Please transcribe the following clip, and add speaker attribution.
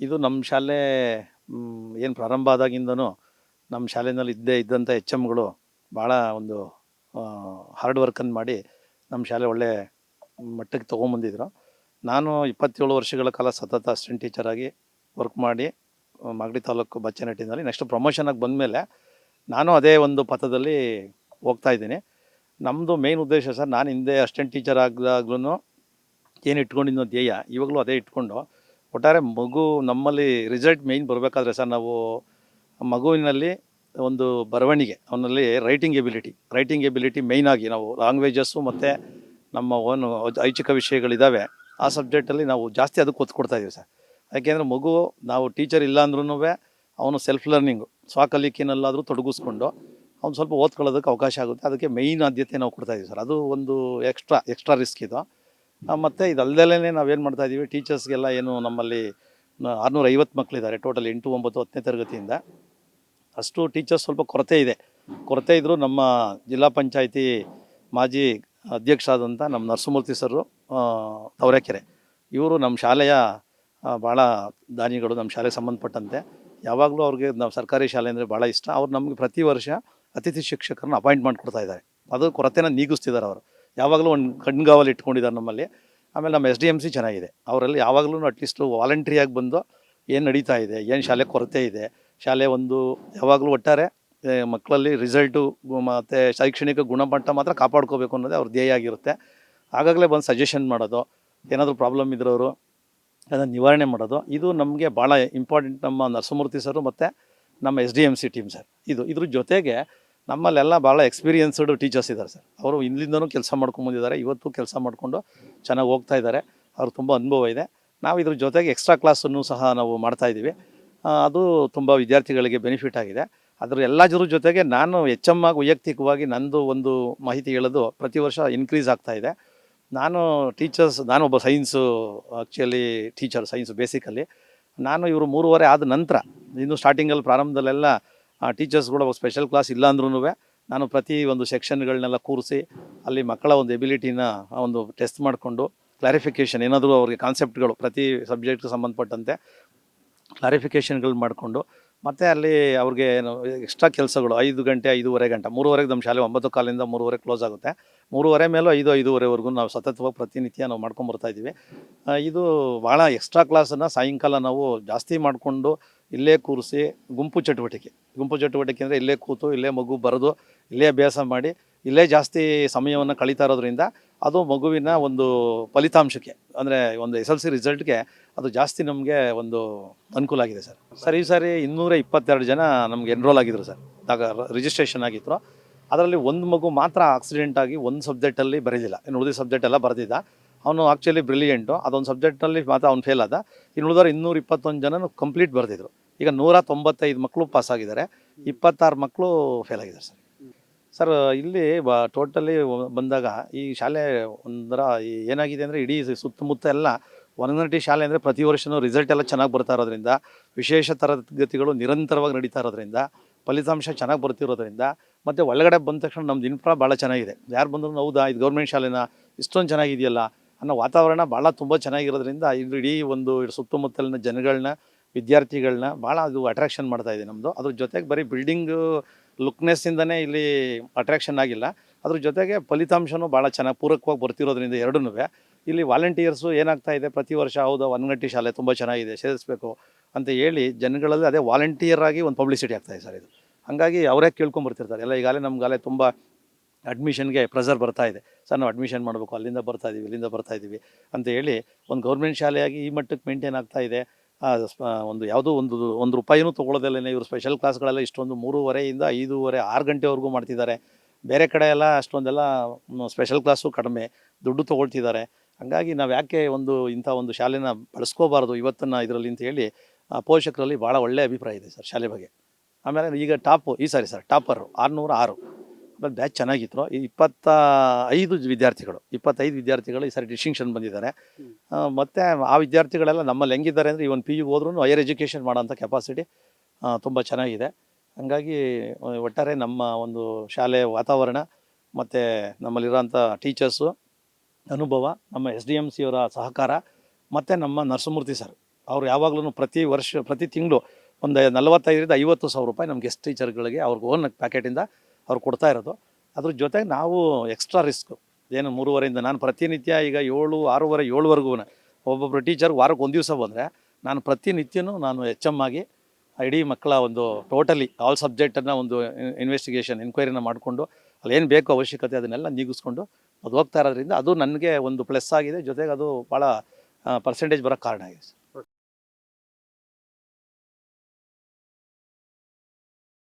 Speaker 1: ಇದು ನಮ್ಮ ಶಾಲೆ ಏನು ಪ್ರಾರಂಭ ಆದಾಗಿಂದನೂ ನಮ್ಮ ಶಾಲೆಯಲ್ಲಿ ಇದ್ದೇ ಇದ್ದಂಥ ಎಚ್ ಎಮ್ಗಳು ಭಾಳ ಒಂದು ಹಾರ್ಡ್ ವರ್ಕನ್ನು ಮಾಡಿ ನಮ್ಮ ಶಾಲೆ ಒಳ್ಳೆ ಮಟ್ಟಕ್ಕೆ ತೊಗೊಂಬಂದಿದ್ರು. ನಾನು ಇಪ್ಪತ್ತೇಳು ವರ್ಷಗಳ ಕಾಲ ಸತತ ಅಸಿಸ್ಟೆಂಟ್ ಟೀಚರಾಗಿ ವರ್ಕ್ ಮಾಡಿ ಮಾಗಡಿ ತಾಲೂಕು ಬಚ್ಚನಟ್ಟಿನಲ್ಲಿ ನೆಕ್ಸ್ಟ್ ಪ್ರಮೋಷನಾಗಿ ಬಂದಮೇಲೆ ನಾನು ಅದೇ ಒಂದು ಪಥದಲ್ಲಿ ಹೋಗ್ತಾ ಇದ್ದೀನಿ. ನಮ್ಮದು ಮೇನ್ ಉದ್ದೇಶ ಸರ್, ನಾನು ಹಿಂದೆ ಅಸಿಸ್ಟೆಂಟ್ ಟೀಚರ್ ಆಗದಾಗ್ಲೂ ಏನು ಇಟ್ಕೊಂಡಿದ್ದೋ ಧ್ಯೇಯ, ಇವಾಗಲೂ ಅದೇ ಇಟ್ಕೊಂಡು ಒಟ್ಟಾರೆ ಮಗು ನಮ್ಮಲ್ಲಿ ರಿಸಲ್ಟ್ ಮೇಯ್ನ್ ಬರಬೇಕಾದ್ರೆ ಸರ್ ನಾವು ಮಗುವಿನಲ್ಲಿ ಒಂದು ಬರವಣಿಗೆ, ಅವನಲ್ಲಿ writing ability writing ability main ಆಗಿ ನಾವು ಲ್ಯಾಂಗ್ವೇಜಸ್ಸು ಮತ್ತು ನಮ್ಮ ಓನ್ ಐಚ್ಛಿಕ ವಿಷಯಗಳಿದ್ದಾವೆ ಆ ಸಬ್ಜೆಕ್ಟಲ್ಲಿ ನಾವು ಜಾಸ್ತಿ ಅದಕ್ಕೆ ಒತ್ತು ಕೊಡ್ತಾ ಇದೀವಿ ಸರ್. ಯಾಕೆಂದರೆ ಮಗು ನಾವು ಟೀಚರ್ ಇಲ್ಲ ಅಂದ್ರೂ ಅವನು ಸೆಲ್ಫ್ ಲರ್ನಿಂಗು ಸ್ವಕಲಿಕೆನಲ್ಲಾದರೂ ತೊಡಗಿಸ್ಕೊಂಡು ಅವ್ನು ಸ್ವಲ್ಪ ಓದ್ಕೊಳ್ಳೋದಕ್ಕೆ ಅವಕಾಶ ಆಗುತ್ತೆ. ಅದಕ್ಕೆ ಮೇಯ್ನ್ ಆದ್ಯತೆ ನಾವು ಕೊಡ್ತಾ ಇದೀವಿ ಸರ್. ಅದು ಒಂದು ಎಕ್ಸ್ಟ್ರಾ ಎಕ್ಸ್ಟ್ರಾ ರಿಸ್ಕ್ ಇದು. ಮತ್ತೆ ಇದಲ್ದಲೇ ನಾವೇನು ಮಾಡ್ತಾ ಇದ್ದೀವಿ ಟೀಚರ್ಸ್ಗೆಲ್ಲ ಏನು ನಮ್ಮಲ್ಲಿ ಆರುನೂರ ಐವತ್ತು ಮಕ್ಕಳಿದ್ದಾರೆ ಟೋಟಲ್ ಎಂಟು, ಒಂಬತ್ತು, ಹತ್ತನೇ ತರಗತಿಯಿಂದ. ಅಷ್ಟು ಟೀಚರ್ಸ್ ಸ್ವಲ್ಪ ಕೊರತೆ ಇದೆ. ಕೊರತೆ ಇದ್ದರೂ ನಮ್ಮ ಜಿಲ್ಲಾ ಪಂಚಾಯಿತಿ ಮಾಜಿ ಅಧ್ಯಕ್ಷರಾದಂಥ ನಮ್ಮ ನರಸಿಂಹಮೂರ್ತಿ ಸರು ತವರೆಕೆರೆ. ಇವರು ನಮ್ಮ ಶಾಲೆಯ ಭಾಳ ದಾನಿಗಳು, ನಮ್ಮ ಶಾಲೆಗೆ ಸಂಬಂಧಪಟ್ಟಂತೆ. ಯಾವಾಗಲೂ ಅವ್ರಿಗೆ ನಾವು ಸರ್ಕಾರಿ ಶಾಲೆ ಅಂದರೆ ಭಾಳ ಇಷ್ಟ. ಅವ್ರು ನಮಗೆ ಪ್ರತಿ ವರ್ಷ ಅತಿಥಿ ಶಿಕ್ಷಕರನ್ನ ಅಪಾಯಿಂಟ್ಮೆಂಟ್ ಕೊಡ್ತಾಯಿದ್ದಾರೆ ಇದ್ದಾರೆ. ಅದು ಕೊರತೆನ ನೀಗಿಸ್ತಿದ್ದಾರೆ ಅವರು. ಯಾವಾಗಲೂ ಒಂದು ಕಣ್ಗಾವಲು ಇಟ್ಕೊಂಡಿದ್ದಾರೆ ನಮ್ಮಲ್ಲಿ. ಆಮೇಲೆ ನಮ್ಮ ಎಸ್ ಡಿ ಎಂ ಸಿ ಚೆನ್ನಾಗಿದೆ. ಅವರಲ್ಲಿ ಯಾವಾಗಲೂ ಅಟ್ಲೀಸ್ಟು ವಾಲಂಟ್ರಿಯಾಗಿ ಬಂದು ಏನು ನಡೀತಾ ಇದೆ, ಏನು ಶಾಲೆ ಕೊರತೆ ಇದೆ, ಶಾಲೆ ಒಂದು ಯಾವಾಗಲೂ ಒಟ್ಟಾರೆ ಮಕ್ಕಳಲ್ಲಿ ರಿಸಲ್ಟು ಮತ್ತು ಶೈಕ್ಷಣಿಕ ಗುಣಮಟ್ಟ ಮಾತ್ರ ಕಾಪಾಡ್ಕೋಬೇಕು ಅನ್ನೋದೇ ಅವ್ರ ಧ್ಯೇಯ ಆಗಿರುತ್ತೆ. ಆಗಾಗಲೇ ಬಂದು ಸಜೆಷನ್ ಮಾಡೋದು, ಏನಾದರೂ ಪ್ರಾಬ್ಲಮ್ ಇದ್ರವರು ಅದನ್ನು ನಿವಾರಣೆ ಮಾಡೋದು. ಇದು ನಮಗೆ ಭಾಳ ಇಂಪಾರ್ಟೆಂಟ್ ನಮ್ಮ ನರಸಮೂರ್ತಿ ಸರು ಮತ್ತು ನಮ್ಮ S D M C team sir ಇದು ಇದ್ರ ಜೊತೆಗೆ ನಮ್ಮಲ್ಲೆಲ್ಲ ಭಾಳ ಎಕ್ಸ್ಪೀರಿಯನ್ಸ್ಡ್ ಟೀಚರ್ಸ್ ಇದ್ದಾರೆ ಸರ್. ಅವರು ಇಲ್ಲಿಂದನೂ ಕೆಲಸ ಮಾಡ್ಕೊಂಬಂದಿದ್ದಾರೆ ಇವತ್ತು ಕೆಲಸ ಮಾಡಿಕೊಂಡು ಚೆನ್ನಾಗಿ ಹೋಗ್ತಾ ಇದ್ದಾರೆ. ಅವ್ರು ತುಂಬ ಅನುಭವ ಇದೆ. ನಾವು ಇದ್ರ ಜೊತೆಗೆ ಎಕ್ಸ್ಟ್ರಾ ಕ್ಲಾಸನ್ನು ಸಹ ನಾವು ಮಾಡ್ತಾ ಇದ್ದೀವಿ. ಅದು ತುಂಬ ವಿದ್ಯಾರ್ಥಿಗಳಿಗೆ ಬೆನಿಫಿಟ್ ಆಗಿದೆ. ಅದರ ಎಲ್ಲ ಜನರ ಜೊತೆಗೆ ನಾನು ಎಚ್ ಎಂ ಆಗಿ ವೈಯಕ್ತಿಕವಾಗಿ ನಂದು ಒಂದು ಮಾಹಿತಿ ಹೇಳೋದು ಪ್ರತಿ ವರ್ಷ ಇನ್ಕ್ರೀಸ್ ಆಗ್ತಾ ಇದೆ. ನಾನು ಟೀಚರ್ಸ್ ನಾನು ಒಬ್ಬ science actually teacher science basically ನಾನು ಇವರು ಮೂರುವರೆ ಆದ ನಂತರ, ಇನ್ನು ಸ್ಟಾರ್ಟಿಂಗಲ್ಲಿ ಪ್ರಾರಂಭದಲ್ಲೆಲ್ಲ ಟೀಚರ್ಸ್ಗಳು ಸ್ಪೆಷಲ್ ಕ್ಲಾಸ್ ಇಲ್ಲ ಅಂದ್ರೂ ನಾನು ಪ್ರತಿ ಒಂದು ಸೆಕ್ಷನ್ಗಳನ್ನೆಲ್ಲ ಕೂರಿಸಿ ಅಲ್ಲಿ ಮಕ್ಕಳ ಒಂದು ಎಬಿಲಿಟಿನ ಒಂದು ಟೆಸ್ಟ್ ಮಾಡಿಕೊಂಡು ಕ್ಲಾರಿಫಿಕೇಷನ್ ಏನಾದರೂ ಅವ್ರಿಗೆ ಕಾನ್ಸೆಪ್ಟ್ಗಳು ಪ್ರತಿ ಸಬ್ಜೆಕ್ಟ್ಗೆ ಸಂಬಂಧಪಟ್ಟಂತೆ ಕ್ಲಾರಿಫಿಕೇಷನ್ಗಳು ಮಾಡಿಕೊಂಡು ಮತ್ತು ಅಲ್ಲಿ ಅವ್ರಿಗೆ ಏನು ಎಕ್ಸ್ಟ್ರಾ ಕೆಲಸಗಳು ಐದು ಗಂಟೆ ಐದೂವರೆ ಗಂಟೆ ಮೂರುವರೆಗೆ ನಮ್ಮ ಶಾಲೆ ಒಂಬತ್ತು ಕಾಲಿಂದ ಮೂರುವರೆ ಕ್ಲೋಸ್ ಆಗುತ್ತೆ. ಮೂರುವರೆ ಮೇಲೂ ಐದು ಐದೂವರೆವರೆಗೂ ನಾವು ಸತತವಾಗಿ ಪ್ರತಿನಿತ್ಯ ನಾವು ಮಾಡ್ಕೊಂಬರ್ತಾ ಇದ್ದೀವಿ. ಆ, ಇದು ಭಾಳ ಎಕ್ಸ್ಟ್ರಾ ಕ್ಲಾಸನ್ನು ಸಾಯಂಕಾಲ ನಾವು ಜಾಸ್ತಿ ಮಾಡಿಕೊಂಡು ಇಲ್ಲೇ ಕೂರಿಸಿ ಗುಂಪು ಚಟುವಟಿಕೆ. ಗುಂಪು ಚಟುವಟಿಕೆ ಅಂದರೆ ಇಲ್ಲೇ ಕೂತು, ಇಲ್ಲೇ ಮಗು ಬರೆದು, ಇಲ್ಲೇ ಅಭ್ಯಾಸ ಮಾಡಿ, ಇಲ್ಲೇ ಜಾಸ್ತಿ ಸಮಯವನ್ನು ಕಳೀತಾ ಇರೋದ್ರಿಂದ ಅದು ಮಗುವಿನ ಒಂದು ಫಲಿತಾಂಶಕ್ಕೆ, ಅಂದರೆ ಒಂದು ಎಸ್ ಎಲ್ ಸಿ ರಿಸಲ್ಟ್ಗೆ ಅದು ಜಾಸ್ತಿ ನಮಗೆ ಒಂದು ಅನುಕೂಲ ಆಗಿದೆ ಸರ್. ಸರ್, ಈ ಸಾರಿ ಇನ್ನೂರ ಇಪ್ಪತ್ತೆರಡು ಜನ ನಮ್ಗೆ ಎನ್ರೋಲ್ ಆಗಿದ್ರು ಸರ್. ಆಗ ರಿಜಿಸ್ಟ್ರೇಷನ್ ಆಗಿತ್ತು. ಅದರಲ್ಲಿ ಒಂದು ಮಗು ಮಾತ್ರ ಆಕ್ಸಿಡೆಂಟ್ ಆಗಿ ಒಂದು ಸಬ್ಜೆಕ್ಟಲ್ಲಿ ಬರೆದಿಲ್ಲ ಇನ್ನು ಉಳಿದ ಸಬ್ಜೆಕ್ಟ್ ಎಲ್ಲ ಬರೆದಿದ್ದ. ಅವನು ಆ್ಯಕ್ಚುಲಿ ಬ್ರಿಲಿಯೆಂಟು ಅದೊಂದು ಸಬ್ಜೆಕ್ಟ್ನಲ್ಲಿ ಮಾತ್ರ ಅವ್ನು ಫೇಲ್ ಆದ. ಇನ್ನು ಉಳಿದವರು ಇನ್ನೂರ ಇಪ್ಪತ್ತೊಂದು ಜನನು ಕಂಪ್ಲೀಟ್ ಬರೆದಿದ್ರು. ಈಗ ನೂರ ತೊಂಬತ್ತೈದು ಮಕ್ಕಳು ಪಾಸ್ ಆಗಿದ್ದಾರೆ. ಇಪ್ಪತ್ತಾರು ಮಕ್ಕಳು ಫೇಲ್ ಆಗಿದ್ದಾರೆ ಸರ್. ಸರ್, ಇಲ್ಲಿ ಬ ಟೋಟಲಿ ಬಂದಾಗ ಈ ಶಾಲೆ ಒಂಥರ ಏನಾಗಿದೆ ಅಂದರೆ ಇಡೀ ಸುತ್ತಮುತ್ತ ಎಲ್ಲ ವನಗಂಟಿ ಶಾಲೆ ಅಂದರೆ ಪ್ರತಿ ವರ್ಷವೂ ರಿಸಲ್ಟ್ ಎಲ್ಲ ಚೆನ್ನಾಗಿ ಬರ್ತಾ ಇರೋದ್ರಿಂದ, ವಿಶೇಷ ತರಗತಿಗಳು ನಿರಂತರವಾಗಿ ನಡೀತಾ ಇರೋದ್ರಿಂದ, ಫಲಿತಾಂಶ ಚೆನ್ನಾಗಿ ಬರ್ತಿರೋದ್ರಿಂದ, ಮತ್ತು ಒಳಗಡೆ ಬಂದ ತಕ್ಷಣ ನಮ್ದು ಇನ್ಫ್ರಾ ಭಾಳ ಚೆನ್ನಾಗಿದೆ. ಯಾರು ಬಂದರೂ ಹೌದಾ ಇದು ಗೌರ್ಮೆಂಟ್ ಶಾಲೆನ ಇಷ್ಟೊಂದು ಚೆನ್ನಾಗಿದೆಯಲ್ಲ ಅನ್ನೋ ವಾತಾವರಣ ಭಾಳ ತುಂಬ ಚೆನ್ನಾಗಿರೋದ್ರಿಂದ ಇದು ಇಡೀ ಒಂದು ಸುತ್ತಮುತ್ತಲಿನ ಜನಗಳನ್ನ ವಿದ್ಯಾರ್ಥಿಗಳನ್ನ ಭಾಳ ಅದು ಅಟ್ರಾಕ್ಷನ್ ಮಾಡ್ತಾ ಇದೆ ನಮ್ಮದು ಅದ್ರ ಜೊತೆಗೆ ಬರೀ ಬಿಲ್ಡಿಂಗು ಲುಕ್ನೆಸ್ಸಿಂದನೇ ಇಲ್ಲಿ ಅಟ್ರಾಕ್ಷನ್ ಆಗಿಲ್ಲ. ಅದ್ರ ಜೊತೆಗೆ ಫಲಿತಾಂಶನೂ ಭಾಳ ಚೆನ್ನಾಗಿ ಪೂರಕವಾಗಿ ಬರ್ತಿರೋದ್ರಿಂದ ಎರಡೂ ಇಲ್ಲಿ ವಾಲಂಟಿಯರ್ಸು ಏನಾಗ್ತಾ ಇದೆ, ಪ್ರತಿ ವರ್ಷ ಹೌದು ಒನ್ಗಟ್ಟಿ ಶಾಲೆ ತುಂಬ ಚೆನ್ನಾಗಿದೆ, ಸೇರಿಸ್ಬೇಕು ಅಂತ ಹೇಳಿ ಜನಗಳಲ್ಲಿ ಅದೇ ವಾಲಂಟಿಯರ್ ಆಗಿ ಒಂದು ಪಬ್ಲಿಸಿಟಿ ಆಗ್ತಾ ಇದೆ ಸರ್ ಇದು. ಹಾಗಾಗಿ ಅವರೇ ಕೇಳ್ಕೊಂಬರ್ತಿರ್ತಾರೆ ಎಲ್ಲ ಈಗಾಗಲೇ ನಮ್ಗಾಲೇ ತುಂಬ ಅಡ್ಮಿಷನ್ಗೆ ಪ್ರೆಸರ್ ಬರ್ತಾ ಇದೆ. ಸರ್ ನಾವು ಅಡ್ಮಿಷನ್ ಮಾಡಬೇಕು, ಅಲ್ಲಿಂದ ಬರ್ತಾ ಇದ್ದೀವಿ ಇಲ್ಲಿಂದ ಬರ್ತಾ ಇದ್ದೀವಿ ಅಂತ ಹೇಳಿ ಒಂದು ಗೌರ್ಮೆಂಟ್ ಶಾಲೆಯಾಗಿ ಈ ಮಟ್ಟಕ್ಕೆ ಮೇಂಟೈನ್ ಆಗ್ತಾ ಇದೆ. ಒಂದು ಯಾವುದೋ ಒಂದು ಒಂದು ರೂಪಾಯಿನೂ ತೊಗೊಳ್ಳೋದಲ್ಲೇ ಇವರು ಸ್ಪೆಷಲ್ ಕ್ಲಾಸ್ಗಳೆಲ್ಲ ಇಷ್ಟೊಂದು ಮೂರುವರೆಯಿಂದ ಐದೂವರೆ, ಆರು ಗಂಟೆವರೆಗೂ ಮಾಡ್ತಿದ್ದಾರೆ. ಬೇರೆ ಕಡೆ ಎಲ್ಲ ಅಷ್ಟೊಂದೆಲ್ಲ ಸ್ಪೆಷಲ್ ಕ್ಲಾಸು ಕಡಿಮೆ. ದುಡ್ಡು ತೊಗೊಳ್ತಿದ್ದಾರೆ. ಹಾಗಾಗಿ ನಾವು ಯಾಕೆ ಒಂದು, ಇಂಥ ಒಂದು ಶಾಲೆನ ಬಳಸ್ಕೋಬಾರ್ದು ಇವತ್ತನ್ನು ಇದರಲ್ಲಿ ಅಂತ ಹೇಳಿ ಪೋಷಕರಲ್ಲಿ ಭಾಳ ಒಳ್ಳೆಯ ಅಭಿಪ್ರಾಯ ಇದೆ ಸರ್ ಶಾಲೆ ಬಗ್ಗೆ. ಆಮೇಲೆ ಈಗ ಟಾಪು, ಈ ಸಾರಿ ಸರ್, ಟಾಪರು, ಆರುನೂರ ಆರು. ಆಮೇಲೆ ಬ್ಯಾಚ್ ಚೆನ್ನಾಗಿತ್ತು. ಈ ಇಪ್ಪತ್ತ ಐದು ವಿದ್ಯಾರ್ಥಿಗಳು ಇಪ್ಪತ್ತೈದು ವಿದ್ಯಾರ್ಥಿಗಳು ಈ ಸರಿ ಡಿಸ್ಟಿಂಕ್ಷನ್ ಬಂದಿದ್ದಾರೆ. ಮತ್ತು ಆ ವಿದ್ಯಾರ್ಥಿಗಳೆಲ್ಲ ನಮ್ಮಲ್ಲಿ ಹೆಂಗಿದ್ದಾರೆ ಅಂದರೆ ಇವನ್ ಪಿ ಯು ಹೋದ್ರೂ ಹೈಯರ್ ಎಜುಕೇಷನ್ ಮಾಡೋಂಥ ಕೆಪಾಸಿಟಿ ತುಂಬ ಚೆನ್ನಾಗಿದೆ. ಹಾಗಾಗಿ ಒಟ್ಟಾರೆ ನಮ್ಮ ಒಂದು ಶಾಲೆ ವಾತಾವರಣ ಮತ್ತು ನಮ್ಮಲ್ಲಿರೋಂಥ ಟೀಚರ್ಸು ಅನುಭವ ನಮ್ಮ ಎಸ್ ಡಿ ಎಂ ಸಿಯವರ ಸಹಕಾರ ಮತ್ತು ನಮ್ಮ ನರಸಿಂಹಮೂರ್ತಿ ಸರ್ ಅವ್ರು ಯಾವಾಗಲೂ ಪ್ರತಿ ವರ್ಷ ಪ್ರತಿ ತಿಂಗಳು ಒಂದು ನಲವತ್ತೈದರಿಂದ ಐವತ್ತು ಸಾವಿರ ರೂಪಾಯಿ ನಮ್ಮ ಗೆಸ್ಟ್ ಟೀಚರ್ಗಳಿಗೆ ಅವ್ರಿಗೆ ಓನ್ ಪ್ಯಾಕೆಟಿಂದ ಅವ್ರು ಕೊಡ್ತಾ ಇರೋದು. ಅದ್ರ ಜೊತೆಗೆ ನಾವು ಎಕ್ಸ್ಟ್ರಾ ರಿಸ್ಕು ಏನು ಮೂರುವರೆಯಿಂದ ನಾನು ಪ್ರತಿನಿತ್ಯ ಈಗ ಏಳು, ಆರೂವರೆ ಏಳುವರೆಗೂ ಒಬ್ಬೊಬ್ಬರು ಟೀಚರ್ ವಾರಕ್ಕೆ ಒಂದು ದಿವಸ ಬಂದರೆ ನಾನು ಪ್ರತಿನಿತ್ಯನೂ ನಾನು ಎಚ್ ಎಂ ಆಗಿ ಇಡೀ ಮಕ್ಕಳ ಒಂದು ಟೋಟಲಿ ಆಲ್ ಸಬ್ಜೆಕ್ಟನ್ನು ಒಂದು ಇನ್ವೆಸ್ಟಿಗೇಷನ್ ಎನ್ಕ್ವೈರಿನ ಮಾಡಿಕೊಂಡು ಅಲ್ಲಿ ಏನು ಬೇಕು ಅವಶ್ಯಕತೆ ಅದನ್ನೆಲ್ಲ ನೀಗಿಸ್ಕೊಂಡು ಅದು ಹೋಗ್ತಾ ಇರೋದ್ರಿಂದ ಅದು ನನಗೆ ಒಂದು ಪ್ಲಸ್ ಆಗಿದೆ. ಜೊತೆಗೆ ಅದು ಭಾಳ ಪರ್ಸೆಂಟೇಜ್ ಬರೋಕ್ಕೆ ಕಾರಣ ಆಗಿದೆ